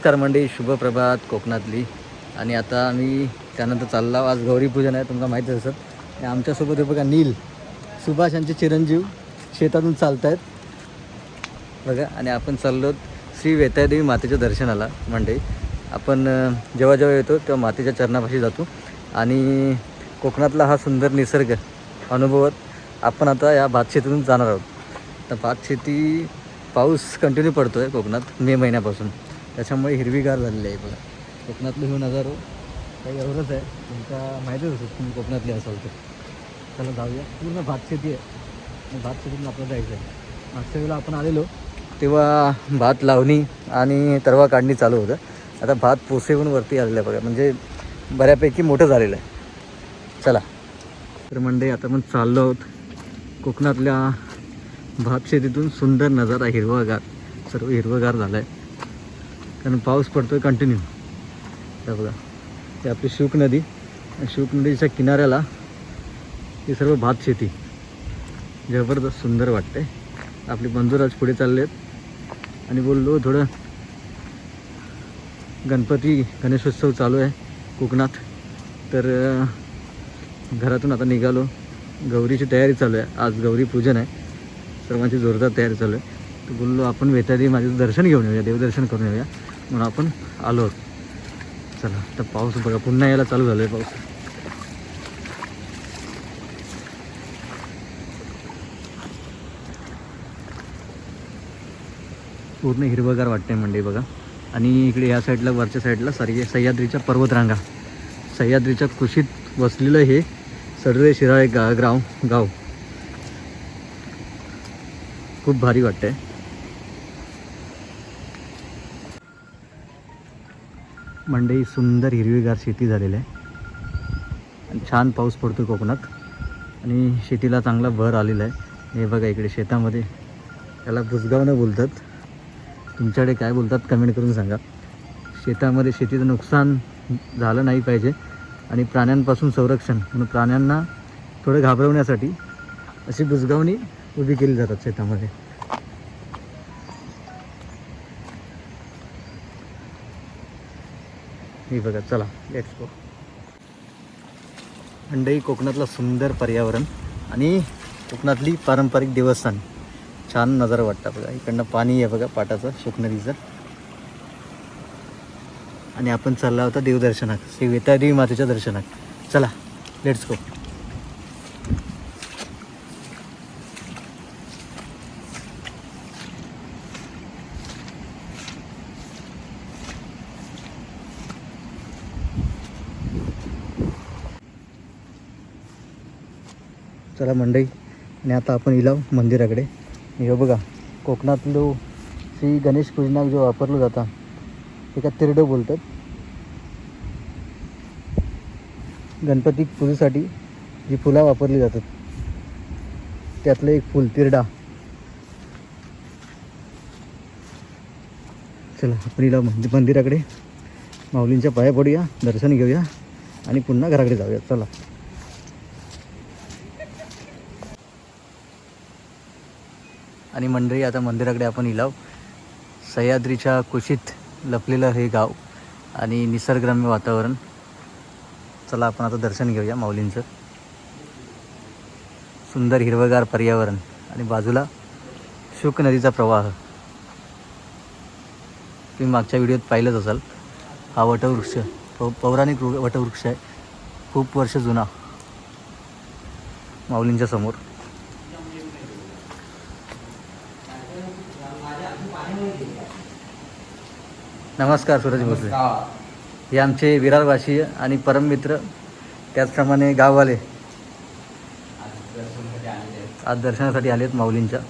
नमस्कार मंडळी शुभ प्रभात कोकणातली. आणि आता आम्ही त्यानंतर चालला आज गौरी पूजन आहे तुम्हाला माहीतच असत आणि आमच्यासोबत हे बघा नील. सुभाष यांचे चिरंजीव शेतातून चालत आहेत बघा आणि आपण चाललो श्री वेतायदेवी मातेच्या दर्शनाला मंडळी. आपण जेव्हा जेव्हा येतो तेव्हा मातेच्या चरणापाशी जातो. आणि कोकणातला हा सुंदर निसर्ग अनुभवत आपण आता या भातशेतीतून जाणार आहोत. तर भातशेती पाऊस कंटिन्यू पडतो आहे कोकणात मे महिन्यापासून. त्याच्यामुळे हिरवीगार झालेली आहे बघा. कोकणातलं हे नजारो काही एवढंच आहे. तुमचा माहितीच असेल तुम्ही कोकणातले असाल तर. चला जाऊया. पूर्ण भातशेती आहे. भात शेतीतून आपल्याला जायचं आहे. मागच्या वेळेला आपण आलेलो तेव्हा भात लावणी आणि तरवा काढणी चालू होतं. आता भात पोसेहून वरती आलेलं आहे बघा. म्हणजे बऱ्यापैकी मोठं झालेलं आहे. चला. तर मंडळी आता आपण चाललो आहोत कोकणातल्या भातशेतीतून सुंदर नजारा हिरवागार. सर्व हिरवगार झाला आहे कारण पाऊस पडतो आहे कंटिन्यू त्या बघा ही आपली शुक नदी. आणि शुक नदीच्या किनाऱ्याला ही सर्व भात शेती. जबरदस्त सुंदर वाटते आपली बंधुराज पुढे चालले आहेत आणि बोललो थोडं गणपती गणेशोत्सव चालू आहे कोकणात. तर घरातून आता निघालो. गौरीची तयारी चालू आहे. आज गौरी पूजन आहे. सर्वांची जोरदार तयारी चालू आहे. तर बोललो आपण वेतादी माझं दर्शन घेऊन येऊया देवदर्शन करून येऊया. म्हणून आपण आलो. आहोत चला तर पाऊस बघा पुन्हा यायला चालू झालं आहे पाऊस. पूर्ण हिरवगार वाटते मंडई बघा. आणि इकडे या साईडला वरच्या साईडला सारी सह्याद्रीच्या पर्वतरांगा. सह्याद्रीच्या कुशीत वसलेलं हे सर्वे शिराळे गा ग्राव गाव. खूप भारी वाटतंय. मंडई सुंदर हिरवीगार शेती झालेली आहे. आणि छान पाऊस पडतो कोकणात. आणि शेतीला चांगला भर आलेला आहे. हे बघा इकडे शेतामध्ये. त्याला भुसगावनं बोलतात. तुमच्याकडे काय बोलतात कमेंट करून सांगा. शेतामध्ये शेतीचं नुकसान झालं नाही पाहिजे. आणि प्राण्यांपासून संरक्षण म्हणून प्राण्यांना थोडं घाबरवण्यासाठी अशी बुजगावणी उभी केली जातात शेतामध्ये. हे बघा चला लेट्स गो मंडई कोकणातलं सुंदर पर्यावरण आणि कोकणातली पारंपरिक देवस्थान. छान नजारा वाटतं बघा. इकडनं पाणी आहे बघा पाटाचं शुकनदीचं आणि आपण चालला होता देवदर्शनात श्री वेतादेवी मातेच्या दर्शनात. चला लेट्स गो चला मंडई आणि आता आपण इलाव मंदिराकडे. हे बघा कोकणातलो श्री गणेश पूजनाक जो वापरलो जाता एका तिरडं बोलतात? गणपती पूजेसाठी जी फुलं वापरली जातात त्यातलं एक फुल तिरडा. चला आपण इला मंदिर मंदिराकडे. माऊलींच्या पाया पडूया दर्शन घेऊया आणि पुन्हा घराकडे जाऊया. चला. आणि मंडळी आता मंदिराकडे आपण इलाव. सह्याद्रीच्या कुशीत लपलेलं हे गाव आणि निसर्गरम्य वातावरण. चला आपण आता दर्शन घेऊया माऊलींचं. सुंदर हिरवगार पर्यावरण आणि बाजूला शुक नदीचा प्रवाह. तुम्ही मागच्या व्हिडिओत पाहिलंच असाल हा वटवृक्ष पौ पौराणिक वृ- वटवृक्ष आहे. खूप वर्ष जुना माऊलींच्या समोर. नमस्कार सूरज भोसले हे आमचे विरारवासी आणि परममित्र त्याचप्रमाणे गाववाले. आज दर्शनासाठी आलेत माऊलींच्या.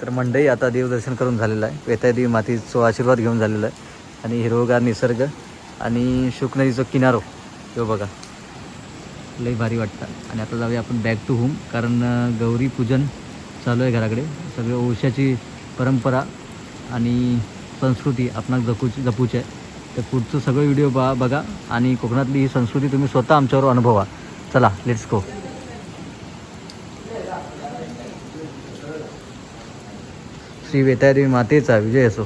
तर मंडई आता देवदर्शन करून झालेलं आहे. वेतादेवी मातीचा आशीर्वाद घेऊन झालेला आहे. आणि हिरवगार निसर्ग आणि शुक नदीचा किनारो. तो बघा. लई भारी वाटतं. आणि आता जाऊया आपण बॅक टू होम कारण गौरी पूजन चालू आहे घराकडे. सगळं ओशाची परंपरा आणि संस्कृती आपणाक जपूची जपूची आहे. तर पुढचं सगळं व्हिडिओ बा बघा. आणि कोकणातली ही संस्कृती तुम्ही स्वतः आमच्यावर अनुभवा. चला लेट्स गो श्री वेतादेवी मातेचा विजय असो.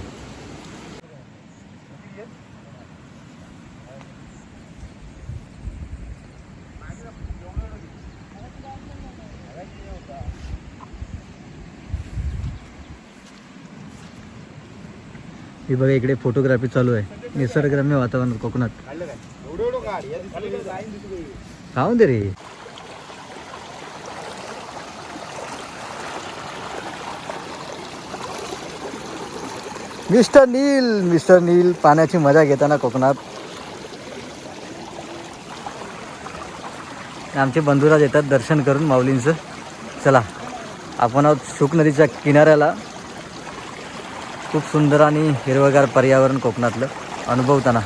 हे बघा इकडे फोटोग्राफी चालू आहे. निसर्गरम्य वातावरण कोकणात. खाऊन दे रे? मिस्टर नील मिस्टर नील पाण्याची मजा घेताना कोकणात. आमचे बंधुराज येतात दर्शन करून माऊलींचं. चला आपण आहोत शुक नदीच्या किनाऱ्याला. खूप सुंदर आणि हिरवगार पर्यावरण कोकणातलं. अनुभवताना.